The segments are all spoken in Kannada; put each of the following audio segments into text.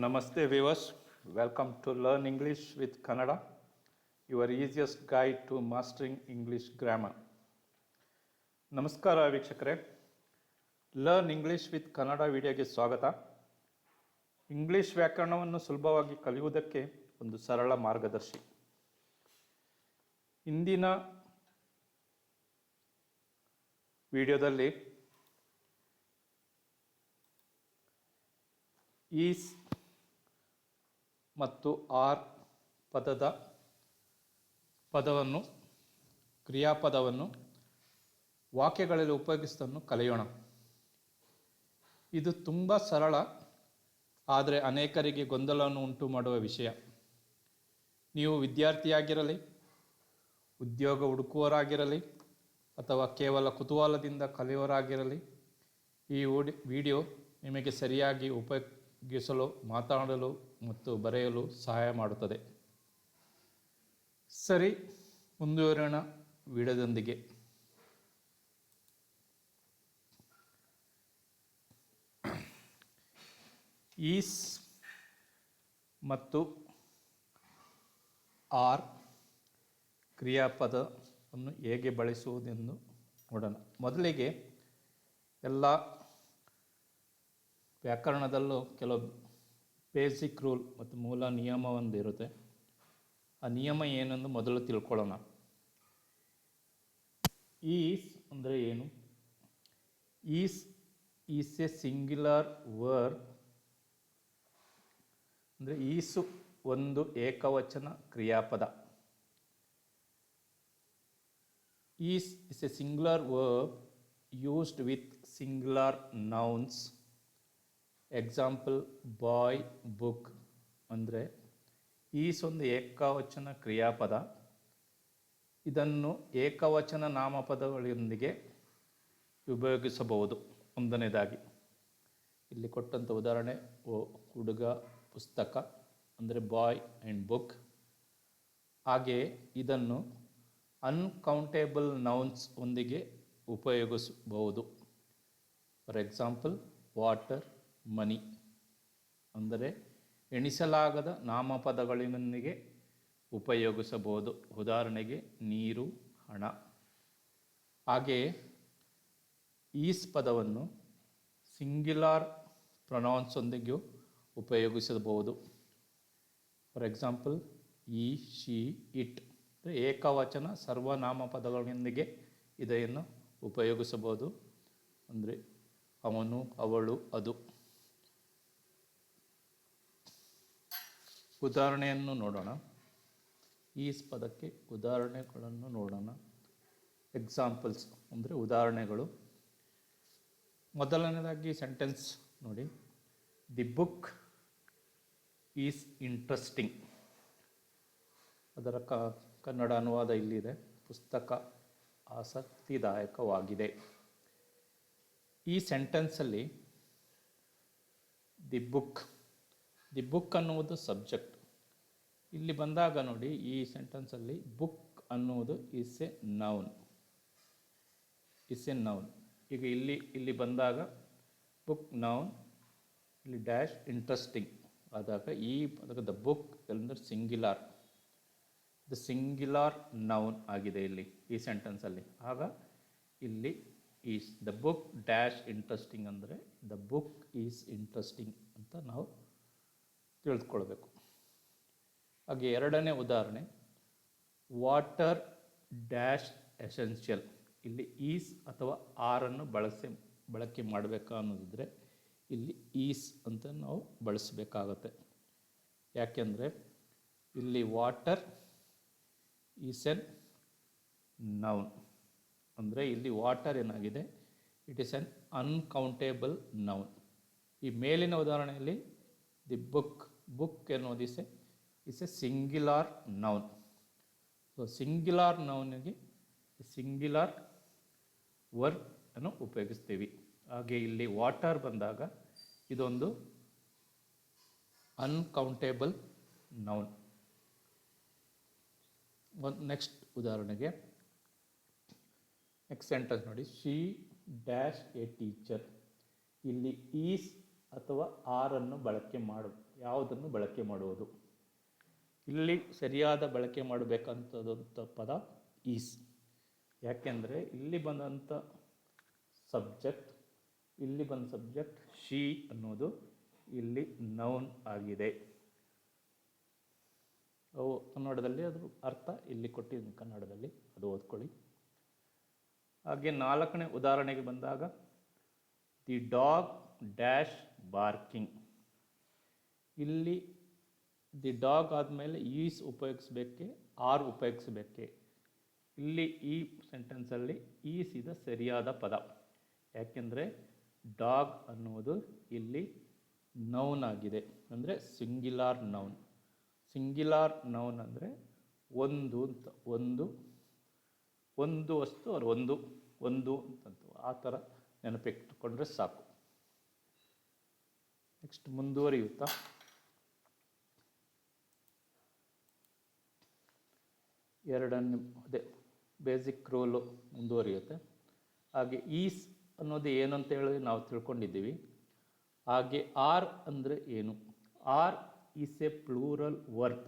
ನಮಸ್ತೆ viewers welcome to learn English with Kannada your easiest guide to mastering English grammar ನಮಸ್ಕಾರ ವೀಕ್ಷಕರೇ ಲರ್ನ್ ಇಂಗ್ಲೀಷ್ ವಿತ್ ಕನ್ನಡ ವಿಡಿಯೋಗೆ ಸ್ವಾಗತ. ಇಂಗ್ಲಿಷ್ ವ್ಯಾಕರಣವನ್ನು ಸುಲಭವಾಗಿ ಕಲಿಯುವುದಕ್ಕೆ ಒಂದು ಸರಳ ಮಾರ್ಗದರ್ಶಿ. ಇಂದಿನ ವಿಡಿಯೋದಲ್ಲಿ ಈ ಮತ್ತು ಆರ್ ಪದದ ಪದವನ್ನು, ಕ್ರಿಯಾಪದವನ್ನು, ವಾಕ್ಯಗಳಲ್ಲಿ ಉಪಯೋಗಿಸುವುದನ್ನು ಕಲಿಯೋಣ. ಇದು ತುಂಬ ಸರಳ, ಆದರೆ ಅನೇಕರಿಗೆ ಗೊಂದಲವನ್ನು ಉಂಟು ಮಾಡುವ ವಿಷಯ. ನೀವು ವಿದ್ಯಾರ್ಥಿಯಾಗಿರಲಿ, ಉದ್ಯೋಗ ಹುಡುಕುವವರಾಗಿರಲಿ, ಅಥವಾ ಕೇವಲ ಕುತೂಹಲದಿಂದ ಕಲಿಯೋರಾಗಿರಲಿ, ಈ ವಿಡಿ ವಿಡಿಯೋ ನಿಮಗೆ ಸರಿಯಾಗಿ ಉಪಯೋಗಿಸಲು ಮಾತಾಡಲು ಮತ್ತು ಬರೆಯಲು ಸಹಾಯ ಮಾಡುತ್ತದೆ. ಸರಿ ಮುಂದುವರೋಣ ವಿಡಿಯೋದೊಂದಿಗೆ. ಈಸ್ ಮತ್ತು ಆರ್ ಕ್ರಿಯಾಪದವನ್ನು ಹೇಗೆ ಬಳಸುವುದೆಂದು ನೋಡೋಣ. ಮೊದಲಿಗೆ ಎಲ್ಲ ವ್ಯಾಕರಣದಲ್ಲೂ ಕೆಲವು ಬೇಸಿಕ್ ರೂಲ್ ಮತ್ತು ಮೂಲ ನಿಯಮ ಒಂದು ಇರುತ್ತೆ. ಆ ನಿಯಮ ಏನೆಂದು ಮೊದಲು ತಿಳ್ಕೊಳ್ಳೋಣ. ಈಸ್ ಅಂದರೆ ಏನು? Is is a singular word ಅಂದರೆ ಈಸು ಒಂದು ಏಕವಚನ ಕ್ರಿಯಾಪದ. Is is a singular verb used with singular nouns. Example boy book ಅಂದರೆ ಈಸ್ ಒಂದು ಏಕವಚನ ಕ್ರಿಯಾಪದ. ಇದನ್ನು ಏಕವಚನ ನಾಮಪದಗಳೊಂದಿಗೆ ಉಪಯೋಗಿಸಬಹುದು. ಒಂದನೇದಾಗಿ, ಇಲ್ಲಿ ಕೊಟ್ಟಂಥ ಉದಾಹರಣೆ, ಓ, ಹುಡುಗ, ಪುಸ್ತಕ, ಅಂದರೆ ಬಾಯ್ ಆ್ಯಂಡ್ ಬುಕ್ ಹಾಗೆಯೇ ಇದನ್ನು ಅನ್ಕೌಂಟೇಬಲ್ ನೌನ್ಸ್ ಒಂದಿಗೆ ಉಪಯೋಗಿಸಬಹುದು. For example water money. ಅಂದರೆ ಎಣಿಸಲಾಗದ ನಾಮಪದಗಳೊಂದಿಗೆ ಉಪಯೋಗಿಸಬಹುದು. ಉದಾಹರಣೆಗೆ ನೀರು, ಹಣ. ಹಾಗೆಯೇ ಈಸ್ ಪದವನ್ನು ಸಿಂಗ್ಯುಲಾರ್ ಪ್ರೊನೌನ್ಸೊಂದಿಗೂ ಉಪಯೋಗಿಸಬಹುದು. For example, he, she, it. ಏಕವಚನ ಸರ್ವನಾಮ ಪದಗಳೊಂದಿಗೆ ಇದನ್ನು ಉಪಯೋಗಿಸಬಹುದು. ಅಂದರೆ ಅವನು, ಅವಳು, ಅದು. ಉದಾಹರಣೆಯನ್ನು ನೋಡೋಣ. ಈಸ್ ಪದಕ್ಕೆ ಉದಾಹರಣೆಗಳನ್ನು ನೋಡೋಣ. ಎಕ್ಸಾಂಪಲ್ಸ್ ಅಂದರೆ ಉದಾಹರಣೆಗಳು. ಮೊದಲನೇದಾಗಿ ಸೆಂಟೆನ್ಸ್ ನೋಡಿ. ದಿ ಬುಕ್ ಈಸ್ ಇಂಟ್ರೆಸ್ಟಿಂಗ್ ಅದರ ಕ, ಕನ್ನಡ ಅನುವಾದ ಇಲ್ಲಿದೆ. ಪುಸ್ತಕ ಆಸಕ್ತಿದಾಯಕವಾಗಿದೆ. ಈ ಸೆಂಟೆನ್ಸಲ್ಲಿ ದಿ ಬುಕ್ ದಿ ಬುಕ್ ಅನ್ನುವುದು ಸಬ್ಜೆಕ್ಟ್ ಇಲ್ಲಿ ಬಂದಾಗ ನೋಡಿ ಈ ಸೆಂಟೆನ್ಸಲ್ಲಿ ಬುಕ್ ಅನ್ನುವುದು is a noun is a noun ಈಗ ಇಲ್ಲಿ ಇಲ್ಲಿ ಬಂದಾಗ ಬುಕ್ ನೌನ್ ಇಲ್ಲಿ ಡ್ಯಾಶ್ ಇಂಟ್ರೆಸ್ಟಿಂಗ್ ಆದಾಗ ಈ ದ ಬುಕ್ ಅಂದರೆ ಸಿಂಗ್ಯುಲಾರ್ ದ ಸಿಂಗ್ಯುಲಾರ್ ನೌನ್ ಆಗಿದೆ ಇಲ್ಲಿ ಈ ಸೆಂಟೆನ್ಸಲ್ಲಿ ಆಗ ಇಲ್ಲಿ is the book dash interesting ಅಂದರೆ ದ ಬುಕ್ ಈಸ್ ಇಂಟ್ರೆಸ್ಟಿಂಗ್ ಅಂತ ನಾವು ತಿಳಿದುಕೊಳ್ಬೇಕು ಹಾಗೆ ಎರಡನೇ ಉದಾಹರಣೆ. ವಾಟರ್ ಡ್ಯಾಶ್ ಎಸೆನ್ಷಿಯಲ್ ಇಲ್ಲಿ ಈಸ್ ಅಥವಾ ಆರನ್ನು ಬಳಸಿ, ಬಳಕೆ ಮಾಡಬೇಕಾ ಅನ್ನೋದಿದ್ರೆ ಇಲ್ಲಿ ಈಸ್ ಅಂತ ನಾವು ಬಳಸಬೇಕಾಗತ್ತೆ. ಯಾಕೆಂದರೆ ಇಲ್ಲಿ ವಾಟರ್ ಈಸ್ ಎನ್ ನೌನ್ ಅಂದರೆ ಇಲ್ಲಿ ವಾಟರ್ ಏನಾಗಿದೆ? It is an uncountable noun ಈ ಮೇಲಿನ ಉದಾಹರಣೆಯಲ್ಲಿ ದಿ ಬುಕ್ ಬುಕ್ ಎನ್ನುವುದು a is a singular noun so singular ನೌನಿಗೆ singular word ಅನ್ನು ಉಪಯೋಗಿಸ್ತೀವಿ. ಹಾಗೆ ಇಲ್ಲಿ ವಾಟರ್ ಬಂದಾಗ ಇದೊಂದು ಅನ್ಕೌಂಟೇಬಲ್ ನೌನ್ ಒಂದು ನೆಕ್ಸ್ಟ್ ಉದಾಹರಣೆಗೆ ನೆಕ್ಸ್ಟ್ ಸೆಂಟೆನ್ಸ್ ನೋಡಿ. ಶಿ ಡ್ಯಾಶ್ ಎ ಟೀಚರ್ ಇಲ್ಲಿ ಈಸ್ ಅಥವಾ ಆರನ್ನು ಬಳಕೆ ಮಾಡು, ಯಾವುದನ್ನು ಬಳಕೆ ಮಾಡುವುದು? ಇಲ್ಲಿ ಸರಿಯಾದ ಬಳಕೆ ಮಾಡಬೇಕಂತದಂಥ ಪದ ಈಸ್. ಯಾಕೆಂದರೆ ಇಲ್ಲಿ ಬಂದಂಥ ಸಬ್ಜೆಕ್ಟ್, ಇಲ್ಲಿ ಬಂದ ಸಬ್ಜೆಕ್ಟ್ ಶಿ ಅನ್ನೋದು ಇಲ್ಲಿ ನೌನ್ ಆಗಿದೆ. ಅವು ಕನ್ನಡದಲ್ಲಿ ಅದು ಅರ್ಥ ಇಲ್ಲಿ ಕೊಟ್ಟಿದ್ದೀನಿ ಕನ್ನಡದಲ್ಲಿ ಅದು ಓದ್ಕೊಳ್ಳಿ. ಹಾಗೆ ನಾಲ್ಕನೇ ಉದಾಹರಣೆಗೆ ಬಂದಾಗ, ದಿ ಡಾಗ್ ಡ್ಯಾಶ್ ಬಾರ್ಕಿಂಗ್. ಇಲ್ಲಿ ದಿ ಡಾಗ್ ಆದಮೇಲೆ ಈಸ್ ಉಪಯೋಗಿಸ್ಬೇಕೆ, ಆರ್ ಉಪಯೋಗಿಸ್ಬೇಕೆ. ಇಲ್ಲಿ ಈ ಸೆಂಟೆನ್ಸಲ್ಲಿ ಈಸ್ ಇದ ಸರಿಯಾದ ಪದ. ಯಾಕೆಂದರೆ ಡಾಗ್ ಅನ್ನುವುದು ಇಲ್ಲಿ ನೌನ್ ಆಗಿದೆ. ಅಂದರೆ ಸಿಂಗ್ಯುಲಾರ್ ನೌನ್ ಸಿಂಗ್ಯುಲಾರ್ ನೌನ್ ಅಂದರೆ ಒಂದು ಅಂತ, ಒಂದು ಒಂದು ವಸ್ತು ಅವ್ರು ಒಂದು ಒಂದು ಅಂತ ಆ ಥರ ನೆನಪಿಟ್ಟುಕೊಂಡ್ರೆ ಸಾಕು. ನೆಕ್ಸ್ಟ್ ಮುಂದುವರಿಯುತ್ತಾ? ಎರಡನೇ ಅದೇ ಬೇಸಿಕ್ ರೋಲು ಮುಂದುವರಿಯುತ್ತೆ. ಹಾಗೆ ಈಸ್ ಅನ್ನೋದು ಏನು ಅಂತ ಹೇಳಿ ನಾವು ತಿಳ್ಕೊಂಡಿದ್ದೀವಿ. ಹಾಗೆ ಆರ್ ಅಂದರೆ ಏನು? Are is a plural word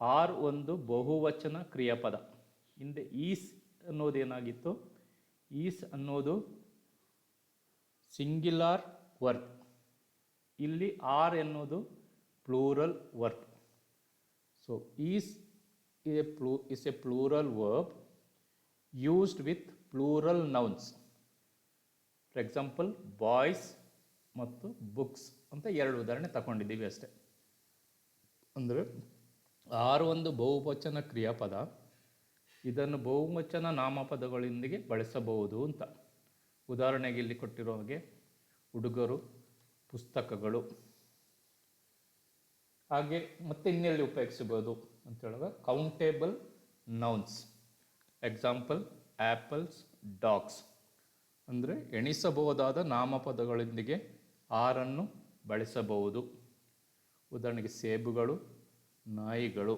are ಒಂದು ಬಹುವಚನ ಕ್ರಿಯಾಪದ. ಹಿಂದೆ ಈಸ್ ಅನ್ನೋದು ಏನಾಗಿತ್ತು? ಈಸ್ ಅನ್ನೋದು ಸಿಂಗ್ಯುಲಾರ್ ವರ್ಬ್ ಇಲ್ಲಿ ಆರ್ ಎನ್ನುವುದು plural word so is is a, is a plural verb used with plural nouns. For example boys ಮತ್ತು ಬುಕ್ಸ್ ಅಂತ ಎರಡು ಉದಾಹರಣೆ ತಗೊಂಡಿದ್ದೀವಿ ಅಷ್ಟೇ. ಅಂದರೆ ಆರು ಒಂದು ಬಹುವಚನ ಕ್ರಿಯಾಪದ ಇದನ್ನು ಬಹುವಚನ ನಾಮಪದಗಳೊಂದಿಗೆ ಬಳಸಬಹುದು ಅಂತ. ಉದಾಹರಣೆಗೆ ಇಲ್ಲಿ ಕೊಟ್ಟಿರೋ ಹಾಗೆ ಹುಡುಗರು ಪುಸ್ತಕಗಳು. ಹಾಗೆ ಮತ್ತೆ ಇನ್ನೆಲ್ಲಿ ಉಪಯೋಗಿಸಬಹುದು? ಅಂತ ಹೇಳುವಾಗ countable nouns example apples dogs ಅಂದರೆ ಎಣಿಸಬಹುದಾದ ನಾಮಪದಗಳೊಂದಿಗೆ ಆರನ್ನು ಬಳಸಬಹುದು. ಉದಾಹರಣೆಗೆ ಸೇಬುಗಳು, ನಾಯಿಗಳು.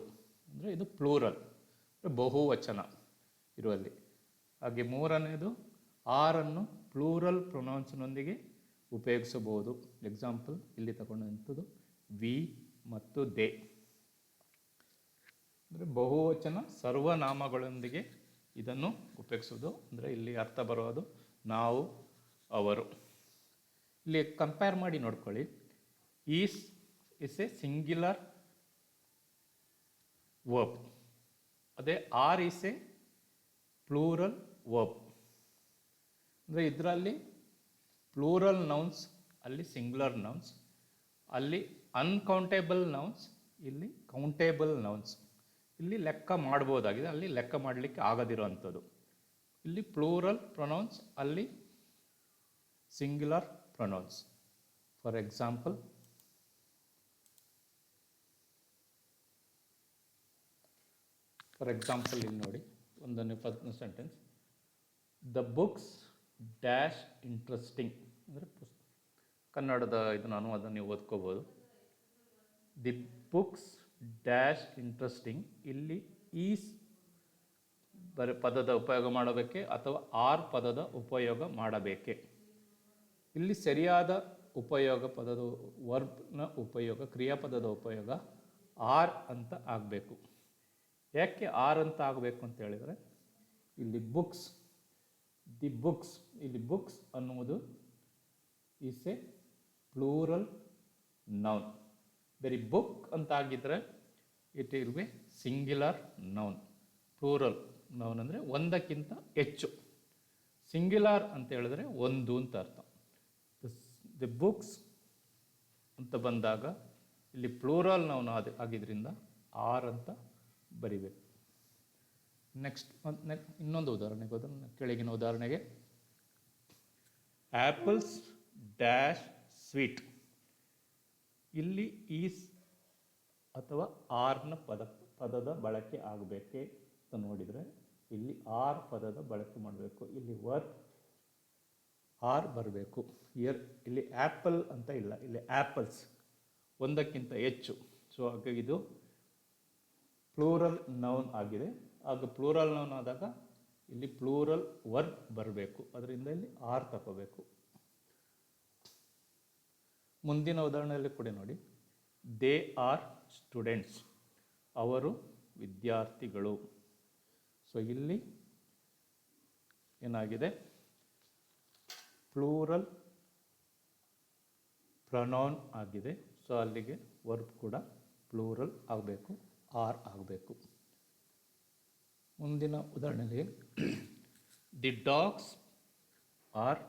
ಅಂದರೆ ಇದು ಪ್ಲೂರಲ್ ಬಹುವಚನ ಇರುವಲ್ಲಿ. ಹಾಗೆ ಮೂರನೇದು, ಆರನ್ನು ಪ್ಲೂರಲ್ ಪ್ರೊನೌನ್ಸ್ನೊಂದಿಗೆ ಉಪಯೋಗಿಸಬಹುದು. ಎಕ್ಸಾಂಪಲ್ ಇಲ್ಲಿ ತಗೊಂಡಂಥದ್ದು ವಿ ಮತ್ತು ದೇ ಅಂದರೆ ಬಹುವಚನ ಸರ್ವನಾಮಗಳೊಂದಿಗೆ ಇದನ್ನು ಉಪಯೋಗಿಸೋದು ಅಂದರೆ ಇಲ್ಲಿ ಅರ್ಥ ಬರೋದು ನಾವು, ಅವರು. ಇಲ್ಲಿ ಕಂಪೇರ್ ಮಾಡಿ ನೋಡ್ಕೊಳ್ಳಿ. Is is a singular verb ಅದೇ are is a plural verb ಅಂದರೆ ಇದರಲ್ಲಿ ಪ್ಲೂರಲ್ ನೌನ್ಸ್ ಅಲ್ಲಿ ಸಿಂಗ್ಯುಲರ್ ನೌನ್ಸ್ ಅಲ್ಲಿ ಅನ್ಕೌಂಟೇಬಲ್ ನೌನ್ಸ್ ಇಲ್ಲಿ ಕೌಂಟೇಬಲ್ ನೌನ್ಸ್ ಇಲ್ಲಿ ಲೆಕ್ಕ ಮಾಡ್ಬೋದಾಗಿದೆ, ಅಲ್ಲಿ ಲೆಕ್ಕ ಮಾಡಲಿಕ್ಕೆ ಆಗದಿರೋ ಅಂಥದ್ದು ಇಲ್ಲಿ ಪ್ಲೂರಲ್ ಪ್ರೊನೌನ್ಸ್, ಅಲ್ಲಿ singular pronouns. For example for example ಇಲ್ಲಿ ನೋಡಿ ಒಂದನೇ first sentence. The books dash interesting ಅಂದರೆ ಕನ್ನಡದ ಇದು ನಾನು, ಅದನ್ನು ನೀವು ಓದ್ಕೋಬೋದು. ದಿ ಬುಕ್ಸ್ ಡ್ಯಾಶ್ ಇಂಟ್ರೆಸ್ಟಿಂಗ್ ಇಲ್ಲಿ ಈಸ್ ಬರ ಪದದ ಉಪಯೋಗ ಮಾಡಬೇಕೆ ಅಥವಾ ಆರ್ ಪದದ ಉಪಯೋಗ ಮಾಡಬೇಕೆ? ಇಲ್ಲಿ ಸರಿಯಾದ ಉಪಯೋಗ ಪದದ ವರ್ಬ್ನ ಉಪಯೋಗ, ಕ್ರಿಯಾಪದದ ಉಪಯೋಗ ಆರ್ ಅಂತ ಆಗಬೇಕು. ಯಾಕೆ ಆರ್ ಅಂತ ಆಗಬೇಕು ಅಂತ ಹೇಳಿದರೆ, ಇಲ್ಲಿ ಬುಕ್ಸ್ ದಿ ಬುಕ್ಸ್ ಇಲ್ಲಿ ಬುಕ್ಸ್ ಅನ್ನುವುದು ಈಸ್ ಎ ಪ್ಲೂರಲ್ ನೌನ್ ಬರೀ ಬುಕ್ ಅಂತ ಆಗಿದ್ರೆ it will be singular noun plural noun ಅಂದರೆ ಒಂದಕ್ಕಿಂತ ಹೆಚ್ಚು. ಸಿಂಗ್ಯುಲಾರ್ ಅಂತ ಹೇಳಿದ್ರೆ ಒಂದು ಅಂತ ಅರ್ಥ. ದಿ ಬುಕ್ಸ್ ಅಂತ ಬಂದಾಗ ಇಲ್ಲಿ ಪ್ಲೂರಲ್ ನೌನ್ ಆದ, ಆಗಿದ್ರಿಂದ ಆರ್ ಅಂತ ಬರಿಬೇಕು. ನೆಕ್ಸ್ಟ್ ಇನ್ನೊಂದು ಉದಾಹರಣೆಗೆ ಹೋದ ಕೆಳಗಿನ ಉದಾಹರಣೆಗೆ. ಆ್ಯಪಲ್ಸ್ ಡ್ಯಾಶ್ ಸ್ವೀಟ್ ಇಲ್ಲಿ ಈಸ್ ಅಥವಾ ಆರ್ನ ಪದ, ಪದದ ಬಳಕೆ ಆಗಬೇಕೆ ಅಂತ ನೋಡಿದರೆ ಇಲ್ಲಿ ಆರ್ ಪದದ ಬಳಕೆ ಮಾಡಬೇಕು. ಇಲ್ಲಿ ವರ್ಕ್ ಆರ್ ಬರಬೇಕು. ಇಯರ್, ಇಲ್ಲಿ ಆ್ಯಪಲ್ ಅಂತ ಇಲ್ಲ, ಇಲ್ಲಿ ಆ್ಯಪಲ್ಸ್ ಒಂದಕ್ಕಿಂತ ಹೆಚ್ಚು. ಸೊ ಹಾಗಾಗಿ ಇದು ಪ್ಲೂರಲ್ ನೌನ್ ಆಗಿದೆ. ಆಗ ಪ್ಲೂರಲ್ ನೌನ್ ಆದಾಗ ಇಲ್ಲಿ ಪ್ಲೂರಲ್ ವರ್ಬ್ ಬರಬೇಕು. ಅದರಿಂದ ಇಲ್ಲಿ ಆರ್ ತಗೋಬೇಕು ಮುಂದಿನ ಉದಾಹರಣೆಯಲ್ಲಿ ಕೂಡ ನೋಡಿ. ದೇ ಆರ್ ಸ್ಟೂಡೆಂಟ್ಸ್ ಅವರು ವಿದ್ಯಾರ್ಥಿಗಳು. ಸೊ ಇಲ್ಲಿ ಏನಾಗಿದೆ? ಪ್ಲೂರಲ್ ಪ್ರನೌನ್ ಆಗಿದೆ. ಸೊ ಅಲ್ಲಿಗೆ ವರ್ಬ್ ಕೂಡ ಪ್ಲೂರಲ್ ಆಗಬೇಕು ಆರ್ ಆಗಬೇಕು. ಮುಂದಿನ ಉದಾಹರಣೆಗೆ ದಿ ಡಾಗ್ಸ್ ಆರ್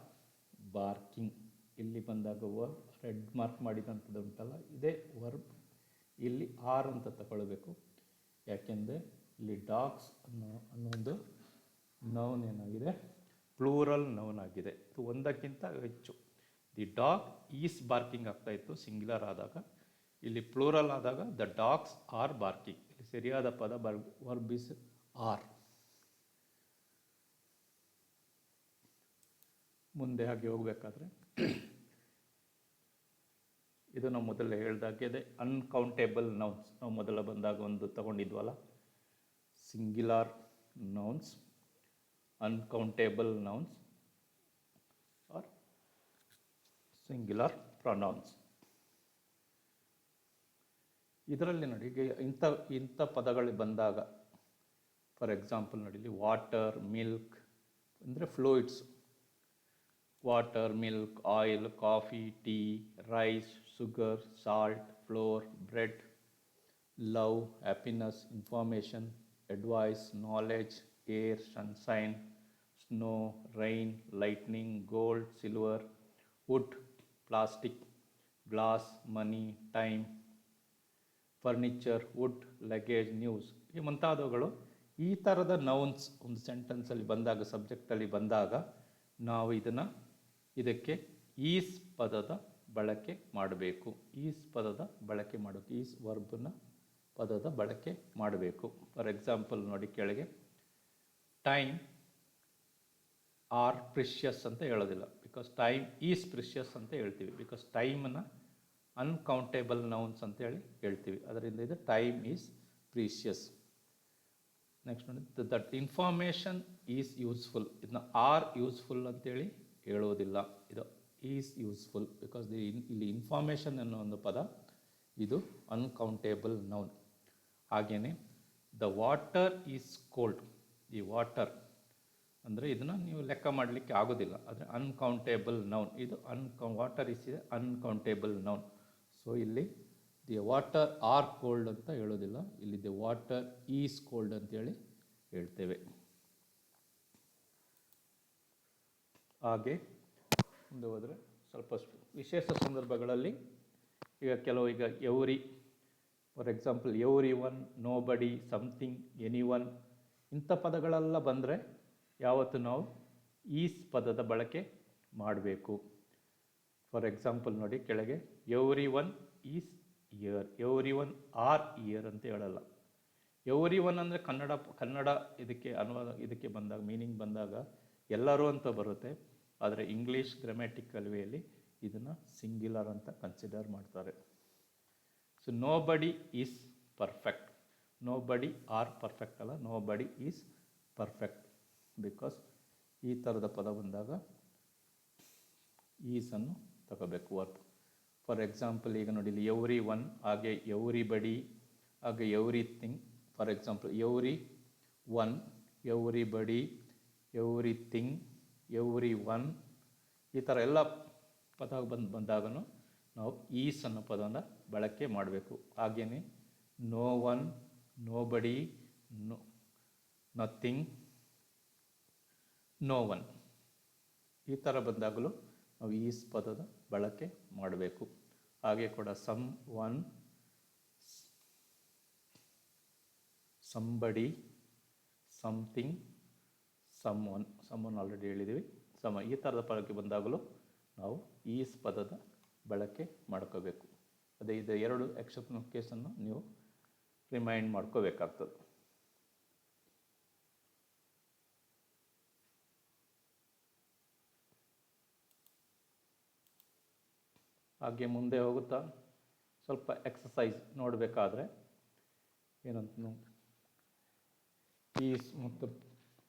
ಬಾರ್ಕಿಂಗ್ ಇಲ್ಲಿ ಬಂದಾಗ ವರ್ಬ್ ರೆಡ್ ಮಾರ್ಕ್ ಮಾಡಿದಂಥದ್ದು ಉಂಟಲ್ಲ, ಇದೇ ವರ್ಬ್. ಇಲ್ಲಿ ಆರ್ ಅಂತ ತಗೊಳ್ಬೇಕು. ಯಾಕೆಂದರೆ ಇಲ್ಲಿ ಡಾಗ್ಸ್ ಅನ್ನೋ ಅನ್ನೋ ನೌನ್ ಏನಾಗಿದೆ? ಪ್ಲೂರಲ್ ನೌನ್ ಆಗಿದೆ. ಇದು ಒಂದಕ್ಕಿಂತ ಹೆಚ್ಚು. ದಿ ಡಾಗ್ ಈಸ್ ಬಾರ್ಕಿಂಗ್ ಆಗ್ತಾ ಇತ್ತು, ಸಿಂಗ್ಯುಲರ್ ಆದಾಗ. ಇಲ್ಲಿ ಪ್ಲೂರಲ್ ಆದಾಗ ದ ಡಾಗ್ಸ್ ಆರ್ ಬಾರ್ಕಿಂಗ್. ಇಲ್ಲಿ ಸರಿಯಾದ ಪದ ಬರ್, ವರ್ಬ್ ಇಸ್ ಆರ್. ಮುಂದೆ ಹಾಗೆ ಹೋಗಬೇಕಾದ್ರೆ ಇದು ನಾವು ಮೊದಲೇ ಹೇಳ್ದಾಗೆ ಇದೆ ಅನ್ಕೌಂಟೇಬಲ್ ನೌನ್ಸ್ ನಾವು ಮೊದಲು ಬಂದಾಗ ಒಂದು ತಗೊಂಡಿದ್ವಲ್ಲ? Singular nouns uncountable nouns are singular pronouns ಇದರಲ್ಲಿ ನೋಡಿ ಇಂಥ ಇಂಥ ಪದಗಳು ಬಂದಾಗ ಫಾರ್ ಎಕ್ಸಾಂಪಲ್ ನೋಡಿ, ಇಲ್ಲಿ ವಾಟರ್ ಮಿಲ್ಕ್ ಅಂದರೆ fluids water milk oil coffee tea rice sugar salt, flour, bread, love, happiness, information, advice, knowledge, air, sunshine, snow, rain, lightning, gold, silver, wood, plastic, glass, money, time, furniture wood luggage news ಈ ಮುಂತಾದವುಗಳು ಈ ಥರದ ನೌನ್ಸ್ ಒಂದು ಸೆಂಟೆನ್ಸಲ್ಲಿ ಬಂದಾಗ ಸಬ್ಜೆಕ್ಟಲ್ಲಿ ಬಂದಾಗ ನಾವು ಇದನ್ನು ಇದಕ್ಕೆ ಈಸ್ ಪದದ ಬಳಕೆ ಮಾಡಬೇಕು. ಈಸ್ ಪದದ ಬಳಕೆ ಮಾಡಬೇಕು. ಈಸ್ ವರ್ಬನ್ನ ಪದದ ಬಳಕೆ ಮಾಡಬೇಕು. ಫಾರ್ ಎಕ್ಸಾಂಪಲ್ ನೋಡಿ ಕೆಳಗೆ. ಟೈಮ್ ಆರ್ ಪ್ರಿಷಿಯಸ್ ಅಂತ ಹೇಳೋದಿಲ್ಲ. ಬಿಕಾಸ್ ಟೈಮ್ ಈಸ್ ಪ್ರಿಷಿಯಸ್ ಅಂತ ಹೇಳ್ತೀವಿ. ಬಿಕಾಸ್ ಟೈಮನ್ನ ಅನ್ಕೌಂಟೇಬಲ್ ನೌನ್ಸ್ ಅಂತ ಹೇಳಿ ಹೇಳ್ತೀವಿ. ಅದರಿಂದ ಇದು ಟೈಮ್ ಈಸ್ ಪ್ರೀಷಿಯಸ್. ನೆಕ್ಸ್ಟ್ ನೋಡಿ. That information is useful. ಇದನ್ನ ಆರ್ ಯೂಸ್ಫುಲ್ ಅಂತೇಳಿ ಹೇಳೋದಿಲ್ಲ. ಇದು ಈಸ್ ಯೂಸ್ಫುಲ್ ಬಿಕಾಸ್ ದಿ ಇಲ್ಲಿ ಇನ್ಫಾರ್ಮೇಷನ್ ಅನ್ನೋ ಒಂದು ಪದ, ಇದು ಅನ್ಕೌಂಟೇಬಲ್ ನೌನ್ ಹಾಗೆಯೇ ದ ವಾಟರ್ ಈಸ್ ಕೋಲ್ಡ್ ಈ ವಾಟರ್ ಅಂದರೆ ಇದನ್ನು ನೀವು ಲೆಕ್ಕ ಮಾಡಲಿಕ್ಕೆ ಆಗೋದಿಲ್ಲ. ಆದರೆ ಅನ್ಕೌಂಟೇಬಲ್ ನೌನ್ ಇದು ಅನ್ಕೌ ವಾಟರ್ ಇಸ್ ಇದೆ ಅನ್ಕೌಂಟೇಬಲ್ ನೌನ್ ಸೊ ಇಲ್ಲಿ ದಿ ವಾಟರ್ ಆರ್ ಕೋಲ್ಡ್ ಅಂತ ಹೇಳೋದಿಲ್ಲ. ಇಲ್ಲಿ ದಿ ವಾಟರ್ ಈಸ್ ಕೋಲ್ಡ್ ಅಂತೇಳಿ ಹೇಳ್ತೇವೆ. ಹಾಗೆ ಮುಂದೆ ಹೋದರೆ ಸ್ವಲ್ಪ ವಿಶೇಷ ಸಂದರ್ಭಗಳಲ್ಲಿ ಈಗ ಕೆಲವು ಈಗ every for example everyone nobody something anyone ಇಂಥ ಪದಗಳೆಲ್ಲ ಬಂದರೆ ಯಾವತ್ತು ನಾವು ಈಸ್ ಪದದ ಬಳಕೆ ಮಾಡಬೇಕು. ಫಾರ್ ಎಕ್ಸಾಂಪಲ್ ನೋಡಿ ಕೆಳಗೆ everyone is here everyone are here ಅಂತ ಹೇಳಲ್ಲ. ಎವ್ರಿ ಒನ್ ಅಂದರೆ ಕನ್ನಡ ಕನ್ನಡ ಇದಕ್ಕೆ ಅನುವಾದ, ಇದಕ್ಕೆ ಬಂದಾಗ ಮೀನಿಂಗ್ ಬಂದಾಗ ಎಲ್ಲರೂ ಅಂತ ಬರುತ್ತೆ. ಆದರೆ ಇಂಗ್ಲೀಷ್ ಗ್ರಾಮ್ಯಾಟಿಕಲ್ ವೇಯಲ್ಲಿ ಇದನ್ನು ಸಿಂಗ್ಯುಲರ್ ಅಂತ ಕನ್ಸಿಡರ್ ಮಾಡ್ತಾರೆ. So nobody is perfect nobody are perfect ಅಲ್ಲ nobody is perfect because ಈ ಥರದ ಪದ ಬಂದಾಗ ಈಸನ್ನು ತಗೋಬೇಕು ವರ್ಕ್ ಫಾರ್ ಎಕ್ಸಾಂಪಲ್ ಈಗ ನೋಡಿ, ಇಲ್ಲಿ ಎವ್ರಿ ಒನ್ ಹಾಗೆ ಎವ್ರಿ ಬಡಿ ಹಾಗೆ everything for example everyone everybody everything everyone ಈ ಥರ ಎಲ್ಲ ಪದ ಬಂದು ಬಂದಾಗಲೂ ನಾವು ಈಸ್ ಅನ್ನೋ ಪದವನ್ನು ಬಳಕೆ ಮಾಡಬೇಕು. ಹಾಗೆಯೇ no one nobody no, nothing, no one. ಈ ಥರ ಬಂದಾಗಲೂ ನಾವು ಈಸ್ ಪದದ ಬಳಕೆ ಮಾಡಬೇಕು. ಹಾಗೆ ಕೂಡ someone somebody, something someone already ಹೇಳಿದ್ದೀವಿ ಸಮ, ಈ ಥರದ ಪದಕ್ಕೆ ಬಂದಾಗಲೂ ನಾವು ಈಸ್ ಪದದ ಬಳಕೆ ಮಾಡ್ಕೋಬೇಕು. ಅದೇ ಇದು ಎರಡು ಎಕ್ಸೆಪ್ಷನ್ ಕೇಸನ್ನು ನೀವು ರಿಮೈಂಡ್ ಮಾಡ್ಕೋಬೇಕಾಗ್ತದೆ. ಹಾಗೆ ಮುಂದೆ ಹೋಗುತ್ತಾ, ಸ್ವಲ್ಪ ಎಕ್ಸಸೈಸ್ ನೋಡಬೇಕಾದ್ರೆ ಏನಂತ ಈಸ್ ಮತ್ತು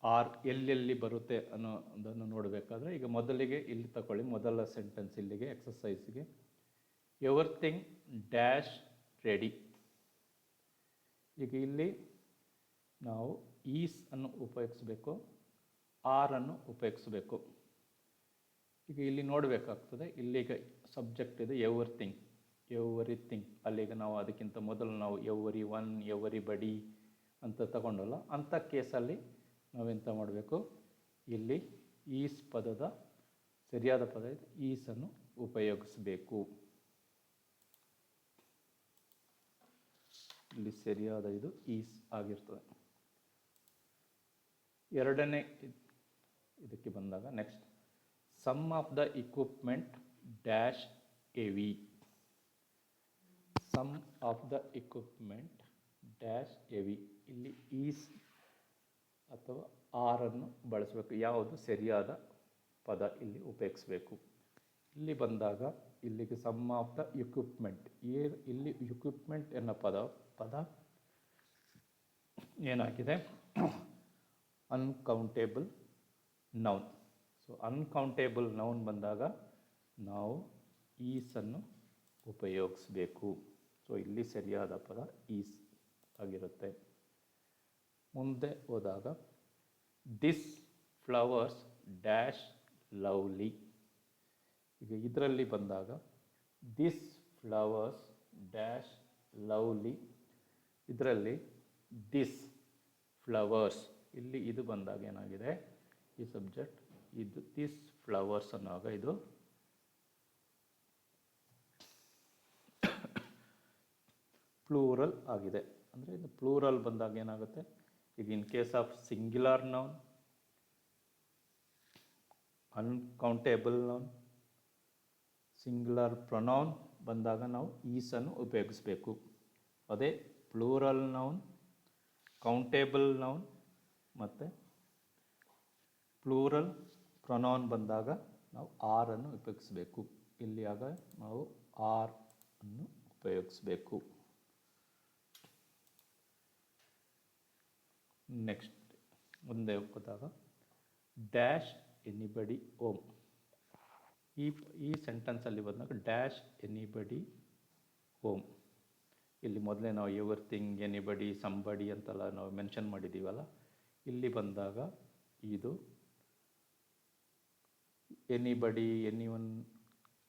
ಆರ್ ಎಲ್ಲೆಲ್ಲಿ ಬರುತ್ತೆ ಅನ್ನೋದನ್ನು ನೋಡಬೇಕಾದ್ರೆ, ಈಗ ಮೊದಲಿಗೆ ಇಲ್ಲಿ ತಗೊಳ್ಳಿ ಮೊದಲ ಸೆಂಟೆನ್ಸ್ ಇಲ್ಲಿಗೆ ಎಕ್ಸಸೈಸ್ಗೆ ಎವ್ರಿಥಿಂಗ್ ಡ್ಯಾಶ್ ರೆಡಿ ಈಗ ಇಲ್ಲಿ ನಾವು ಈಸ್ ಅನ್ನು ಉಪಯೋಗಿಸಬೇಕು ಆರ್ ಅನ್ನು ಉಪಯೋಗಿಸಬೇಕು. ಈಗ ಇಲ್ಲಿ ನೋಡಬೇಕಾಗ್ತದೆ, ಇಲ್ಲಿಗ ಸಬ್ಜೆಕ್ಟ್ ಇದೆ ಎವ್ರಿಥಿಂಗ್ ಎವ್ರಿಥಿಂಗ್ ಅಲ್ಲಿಗ ನಾವು ಅದಕ್ಕಿಂತ ಮೊದಲು ನಾವು ಎವರಿ ಒನ್ ಎವರಿ ಬಡಿ ಅಂತ ತಗೊಂಡಲ್ಲ ಅಂಥ ಕೇಸಲ್ಲಿ ನಾವೆಂತ ಮಾಡಬೇಕು? ಇಲ್ಲಿ ಈಸ್ ಪದದ ಸರಿಯಾದ ಪದ ಈಸನ್ನು ಉಪಯೋಗಿಸಬೇಕು. ಇಲ್ಲಿ ಸರಿಯಾದ ಇದು ಈಸ್ ಆಗಿರ್ತದೆ. ಎರಡನೇ ಇದ್- ಇದಕ್ಕೆ ಬಂದಾಗ next. Some of the equipment dash heavy some of the equipment dash heavy ಇಲ್ಲಿ ಈಸ್ ಅಥವಾ ಆರನ್ನು ಬಳಸಬೇಕು. ಯಾವುದು ಸರಿಯಾದ ಪದ ಇಲ್ಲಿ ಉಪಯೋಗಿಸಬೇಕು. ಇಲ್ಲಿ ಬಂದಾಗ ಇಲ್ಲಿಗೆ ಸಮ್ ಆಫ್ ದ ಇಕ್ವಿಪ್ಮೆಂಟ್ ಇಲ್ಲಿ ಇಕ್ವಿಪ್ಮೆಂಟ್ ಎನ್ನೋ ಪದ ಪದ ಏನಾಗಿದೆ? Uncountable noun so uncountable noun ಬಂದಾಗ ನಾವು ಈಸನ್ನು ಉಪಯೋಗಿಸಬೇಕು. ಸೊ ಇಲ್ಲಿ ಸರಿಯಾದ ಪದ ಈಸ್ ಆಗಿರುತ್ತೆ. ಮುಂದೆ ಹೋದಾಗ ದಿಸ್ ಫ್ಲವರ್ಸ್ ಡ್ಯಾಶ್ ಲವ್ಲಿ ಈಗ ಇದರಲ್ಲಿ ಬಂದಾಗ ದಿಸ್ ಫ್ಲವರ್ಸ್ ಡ್ಯಾಶ್ ಲವ್ಲಿ ಇದರಲ್ಲಿ ದಿಸ್ ಫ್ಲವರ್ಸ್ ಇಲ್ಲಿ ಇದು ಬಂದಾಗ ಏನಾಗಿದೆ? ಈ ಸಬ್ಜೆಕ್ಟ್, ಇದು ದಿಸ್ ಫ್ಲವರ್ಸ್ ಅನ್ನುವಾಗ ಇದು ಪ್ಲೂರಲ್ ಆಗಿದೆ. ಅಂದರೆ ಇದು ಪ್ಲೂರಲ್ ಬಂದಾಗ ಏನಾಗುತ್ತೆ? ಈಗ in case of singular noun uncountable noun singular pronoun ಬಂದಾಗ ನಾವು ಈಸನ್ನು ಉಪಯೋಗಿಸಬೇಕು. ಅದೇ ಪ್ಲೂರಲ್ ನೌನ್ ಕೌಂಟೇಬಲ್ ನೌನ್ ಮತ್ತು ಪ್ಲೂರಲ್ ಪ್ರೊನೌನ್ ಬಂದಾಗ ನಾವು ಆರನ್ನು ಉಪಯೋಗಿಸಬೇಕು. ಇಲ್ಲಿ ಆಗ ನಾವು ಆರ್ ಅನ್ನು ಉಪಯೋಗಿಸಬೇಕು. ನೆಕ್ಸ್ಟ್ ಮುಂದೆ ಹೋದಾಗ ಡ್ಯಾಶ್ ಎನಿಬಡಿ ಓಮ್ ಈ ಈ ಸೆಂಟೆನ್ಸಲ್ಲಿ ಬಂದಾಗ ಡ್ಯಾಶ್ ಎನಿಬಡಿ ಓಮ್ ಇಲ್ಲಿ ಮೊದಲೇ ನಾವು ಎವ್ರಿಥಿಂಗ್ ಎನಿಬಡಿ ಸಂಬಡಿ ಅಂತೆಲ್ಲ ನಾವು ಮೆನ್ಷನ್ ಮಾಡಿದ್ದೀವಲ್ಲ ಇಲ್ಲಿ ಬಂದಾಗ ಇದು ಎನಿಬಡಿ ಎನಿ ಒನ್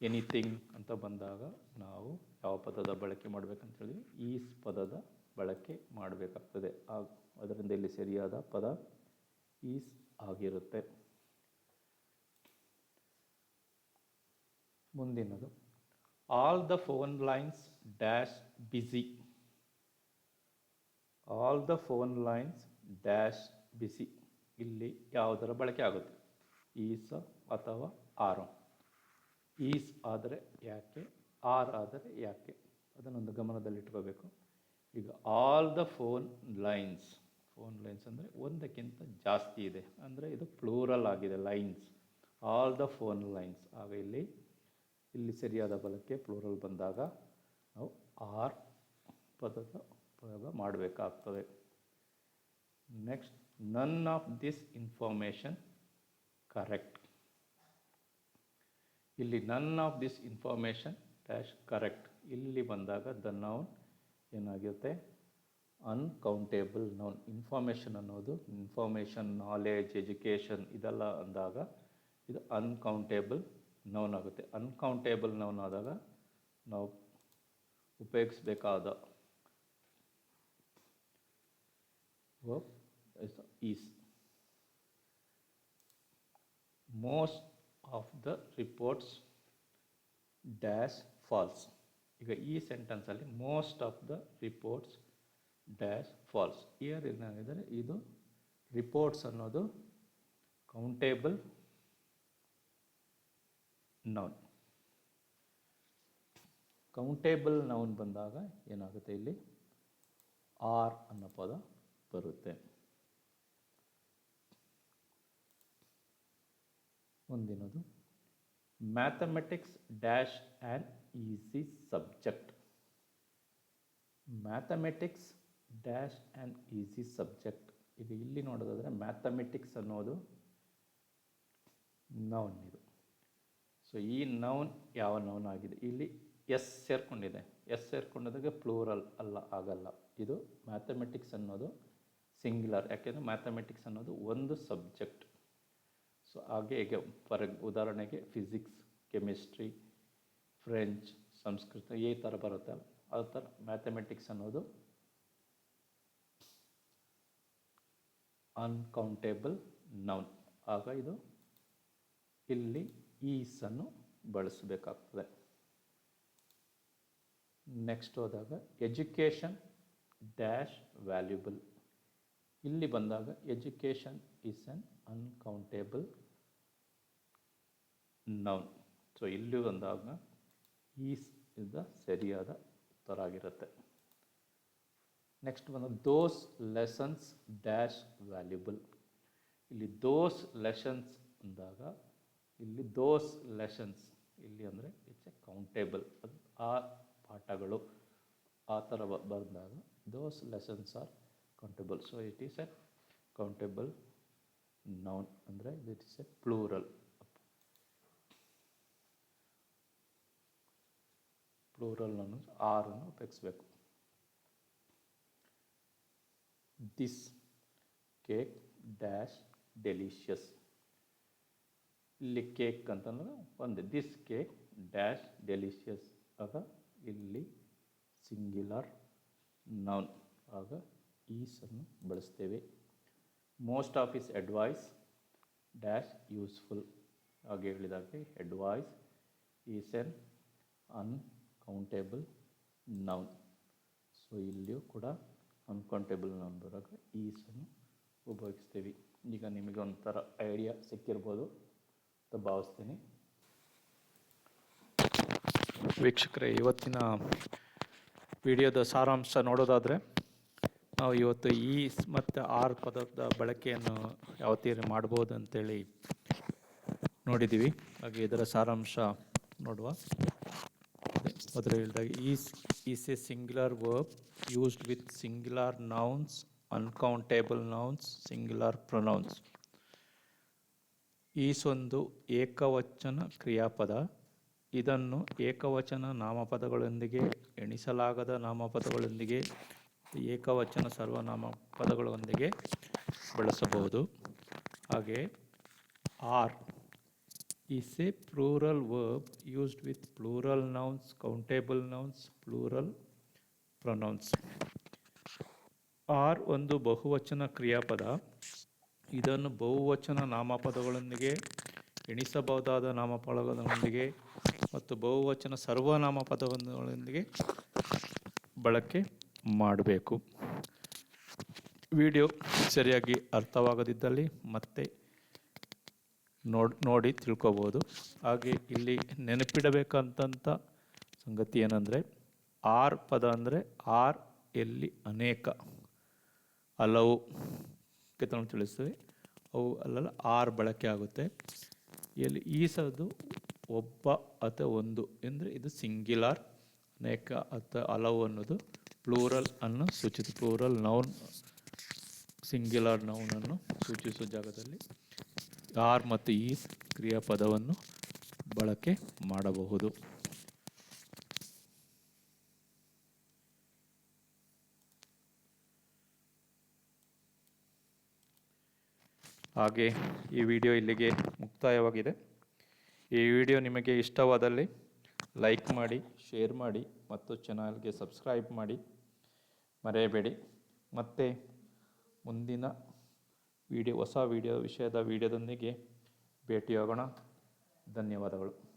ಎನಿಥಿಂಗ್ ಅಂತ ಬಂದಾಗ ನಾವು ಯಾವ ಪದದ ಬಳಕೆ ಮಾಡಬೇಕಂತೇಳಿ ಈ ಪದದ ಬಳಕೆ ಮಾಡಬೇಕಾಗ್ತದೆ. ಅದರಿಂದ ಇಲ್ಲಿ ಸರಿಯಾದ ಪದ ಈಸ್ ಆಗಿರುತ್ತೆ. ಮುಂದಿನದು. All the phone lines dash busy all the phone lines dash busy ಇಲ್ಲಿ ಯಾವುದರ ಬಳಕೆ ಆಗುತ್ತೆ? ಈಸ ಅಥವಾ ಆರ್. ಈಸ್ ಆದರೆ ಯಾಕೆ? ಆರ್ ಆದರೆ ಯಾಕೆ? ಅದನ್ನೊಂದು ಗಮನದಲ್ಲಿಟ್ಕೋಬೇಕು. ಈಗ all the phone lines phone lines ಅಂದರೆ ಒಂದಕ್ಕಿಂತ ಜಾಸ್ತಿ ಇದೆ. ಅಂದರೆ ಇದು ಪ್ಲೂರಲ್ ಆಗಿದೆ lines all the phone lines ಆಗ ಇಲ್ಲಿ ಇಲ್ಲಿ ಸರಿಯಾದ ಬಲಕ್ಕೆ ಪ್ಲೂರಲ್ ಬಂದಾಗ ನಾವು ಆರ್ ಪದದ ಉಪಯೋಗ ಮಾಡಬೇಕಾಗ್ತದೆ. ನೆಕ್ಸ್ಟ್ ನನ್ ಆಫ್ ದಿಸ್ ಇನ್ಫಾರ್ಮೇಷನ್ ಕರೆಕ್ಟ್ ಇಲ್ಲಿ none of this information dash correct ಇಲ್ಲಿ ಬಂದಾಗ ದ ನೌನ್ ಏನಾಗಿರುತ್ತೆ ಅನ್ಕೌಂಟೇಬಲ್ ನೌನ್ ಇನ್ಫಾರ್ಮೇಷನ್ ಅನ್ನೋದು ಇನ್ಫಾರ್ಮೇಷನ್ ನಾಲೆಜ್ ಎಜುಕೇಷನ್ ಇದೆಲ್ಲ ಅಂದಾಗ ಇದು ಅನ್ಕೌಂಟೇಬಲ್ ನೌನ್ ಆಗುತ್ತೆ. ಅನ್ಕೌಂಟೇಬಲ್ ನೌನ್ ಆದಾಗ ನಾವು ಉಪಯೋಗಿಸಬೇಕಾದ is most of the reports dash false ಈಗ ಈ ಸೆಂಟೆನ್ಸಲ್ಲಿ most of the reports dash false year ಏನಾಗಿದ್ದಾರೆ ಇದು ರಿಪೋರ್ಟ್ಸ್ ಅನ್ನೋದು ಕೌಂಟೇಬಲ್ ನೌನ್ ಕೌಂಟೇಬಲ್ ನೌನ್ ಬಂದಾಗ ಏನಾಗುತ್ತೆ ಇಲ್ಲಿ? ಆರ್ ಅನ್ನೋ ಪದ ಬರುತ್ತೆ. ಮುಂದಿನದು. Mathematics dash an easy subject. Mathematics dash and easy subject ಈಗ ಇಲ್ಲಿ ನೋಡೋದಾದರೆ ಮ್ಯಾಥಮೆಟಿಕ್ಸ್ ಅನ್ನೋದು ನೌನ್ ಇದು. ಸೊ ಈ ನೌನ್ ಯಾವ ನೌನ್ ಆಗಿದೆ? ಇಲ್ಲಿ ಎಸ್ ಸೇರ್ಕೊಂಡಿದೆ. ಎಸ್ ಸೇರ್ಕೊಂಡಿದಾಗ ಪ್ಲೂರಲ್ ಅಲ್ಲ, ಆಗಲ್ಲ. ಇದು ಮ್ಯಾಥಮೆಟಿಕ್ಸ್ ಅನ್ನೋದು ಸಿಂಗ್ಯುಲರ್ ಯಾಕೆಂದರೆ ಮ್ಯಾಥಮೆಟಿಕ್ಸ್ ಅನ್ನೋದು ಒಂದು ಸಬ್ಜೆಕ್ಟ್ ಸೊ ಹಾಗೆ ಈಗ ಫಾರ್ ಉದಾಹರಣೆಗೆ ಫಿಸಿಕ್ಸ್ ಕೆಮಿಸ್ಟ್ರಿ ಫ್ರೆಂಚ್ ಸಂಸ್ಕೃತ ಈ ಥರ ಬರುತ್ತೆ. ಆ ಥರ ಮ್ಯಾಥಮೆಟಿಕ್ಸ್ ಅನ್ನೋದು ಅನ್ಕೌಂಟೇಬಲ್ ನೌನ್ ಆಗ ಇದು ಇಲ್ಲಿ ಈಸನ್ನು ಬಳಸಬೇಕಾಗ್ತದೆ. ನೆಕ್ಸ್ಟ್ ಹೋದಾಗ ಎಜುಕೇಷನ್ ಡ್ಯಾಶ್ ವ್ಯಾಲ್ಯೂಬಲ್ ಇಲ್ಲಿ ಬಂದಾಗ education is an uncountable noun so ಇಲ್ಲಿ ಬಂದಾಗ ಈಸ್ ಇದ ಸರಿಯಾದ ಉತ್ತರ ಆಗಿರುತ್ತೆ. ನೆಕ್ಸ್ಟ್ ಬಂದು ದೋಸ್ ಲೆಸನ್ಸ್ ಡ್ಯಾಶ್ ವ್ಯಾಲ್ಯೂಬಲ್ ಇಲ್ಲಿ ದೋಸ್ ಲೆಸನ್ಸ್ ಅಂದಾಗ ಇಲ್ಲಿ ದೋಸ್ ಲೆಸನ್ಸ್ ಇಲ್ಲಿ ಅಂದರೆ ಇಟ್ಸ್ ಎ ಕೌಂಟೇಬಲ್ ಅದು ಆ ಪಾಠಗಳು ಆ ಥರ ಬಂದಾಗ those lessons are countable so it is a countable noun ಅಂದರೆ it is a plural plural ಅನ್ನು ಆರನ್ನು ಉಪಯೋಗಿಸ್ಬೇಕು. ದಿಸ್ ಕೇಕ್ ಡ್ಯಾಶ್ ಡೆಲಿಷಿಯಸ್ ಇಲ್ಲಿ ಕೇಕ್ ಅಂತಂದ್ರೆ ಒಂದು. ದಿಸ್ ಕೇಕ್ ಡ್ಯಾಶ್ ಡೆಲಿಷಿಯಸ್ ಆಗ ಇಲ್ಲಿ ಸಿಂಗ್ಯುಲರ್ ನೌನ್ ಆಗ ಈಸನ್ನು ಬಳಸ್ತೇವೆ. Most of his advice dash useful ಹಾಗೆ ಹೇಳಿದಾಗೆ advice is an uncountable noun so ಇಲ್ಲಿಯೂ ಕೂಡ ಅನ್ಕೌಂಟೇಬಲ್ ನೌನ್ ಬರುವಾಗ ಈಸನ್ನು ಉಪಯೋಗಿಸ್ತೀವಿ. ಈಗ ನಿಮಗೆ ಒಂಥರ ಐಡಿಯಾ ಸಿಕ್ಕಿರ್ಬೋದು. ಅಂತ ಭಾವಿಸ್ತೀನಿ. ವೀಕ್ಷಕರೇ, ಇವತ್ತಿನ ವಿಡಿಯೋದ ಸಾರಾಂಶ ನೋಡೋದಾದರೆ, ನಾವು ಇವತ್ತು ಈ ಮತ್ತು ಆರ್ ಪದದ ಬಳಕೆಯನ್ನು ಯಾವ ಮಾಡ್ಬೋದು ಅಂತೇಳಿ ನೋಡಿದ್ದೀವಿ. ಹಾಗೆ ಇದರ ಸಾರಾಂಶ ನೋಡುವ. ಮೊದಲು ಹೇಳಿದಾಗ is is a singular verb used with singular nouns uncountable nouns singular pronouns is ಒಂದು ಏಕವಚನ ಕ್ರಿಯಾಪದ, ಇದನ್ನು ಏಕವಚನ ನಾಮಪದಗಳೊಂದಿಗೆ ಎಣಿಸಲಾಗದ ನಾಮಪದಗಳೊಂದಿಗೆ, ಏಕವಚನ ಸರ್ವನಾಮ ಪದಗಳೊಂದಿಗೆ ಬಳಸಬಹುದು. ಹಾಗೆ, are. Is a plural verb used with plural nouns, countable nouns, plural pronouns. Are ಒಂದು ಬಹುವಚನ ಕ್ರಿಯಾಪದ ಇದನ್ನು ಬಹುವಚನ ನಾಮಪದಗಳೊಂದಿಗೆ ಎಣಿಸಬಹುದಾದ ನಾಮಪದಗಳೊಂದಿಗೆ ಮತ್ತು ಬಹುವಚನ ಸರ್ವನಾಮ ಪದಗಳೊಂದಿಗೆ ಬಳಕೆ ಮಾಡಬೇಕು ವಿಡಿಯೋ ಸರಿಯಾಗಿ ಅರ್ಥವಾಗದಿದ್ದಲ್ಲಿ ಮತ್ತೆ ನೋಡ್, ನೋಡಿ ತಿಳ್ಕೊಬೋದು. ಹಾಗೆ ಇಲ್ಲಿ ನೆನಪಿಡಬೇಕಂತಂತ ಸಂಗತಿ ಏನಂದರೆ, ಆರ್ ಪದ ಅಂದರೆ ಆರ್ ಎಲ್ಲಿ ಅನೇಕ. ಹಲವು ಕೆತ್ತನ್ನು ತಿಳಿಸ್ತೀವಿ. ಅವು ಅಲ್ಲೆಲ್ಲ, ಆರ್ ಬಳಕೆ ಆಗುತ್ತೆ. ಎಲ್ಲಿ ಈಸದು ಒಬ್ಬ ಅಥವಾ ಒಂದು ಅಂದರೆ ಇದು ಸಿಂಗ್ಯುಲರ್ ಅನೇಕ ಅಥವಾ ಹಲವು ಅನ್ನೋದು ಪ್ಲೂರಲ್ ಅನ್ನು ಸೂಚಿತ ಪ್ಲೂರಲ್ ನೌನ್ ಸಿಂಗ್ಯುಲರ್ ನೌನನ್ನು ಸೂಚಿಸುವ ಜಾಗದಲ್ಲಿ. ಆರ್ ಮತ್ತು ಈ ಕ್ರಿಯಾಪದವನ್ನು ಬಳಕೆ ಮಾಡಬಹುದು. ಹಾಗೆ ಈ ವಿಡಿಯೋ ಇಲ್ಲಿಗೆ ಮುಕ್ತಾಯವಾಗಿದೆ. ಈ ವಿಡಿಯೋ ನಿಮಗೆ ಇಷ್ಟವಾದಲ್ಲಿ ಲೈಕ್ ಮಾಡಿ, ಶೇರ್ ಮಾಡಿ ಮತ್ತು ಚಾನಲ್ಗೆ ಸಬ್ಸ್ಕ್ರೈಬ್ ಮಾಡಿ. ಮರೆಯಬೇಡಿ. ಮತ್ತೆ ಮುಂದಿನ ವಿಡಿಯೋ ಹೊಸ ವಿಡಿಯೋ ವಿಷಯದ ವಿಡಿಯೋದೊಂದಿಗೆ ಭೇಟಿಯಾಗೋಣ. ಧನ್ಯವಾದಗಳು.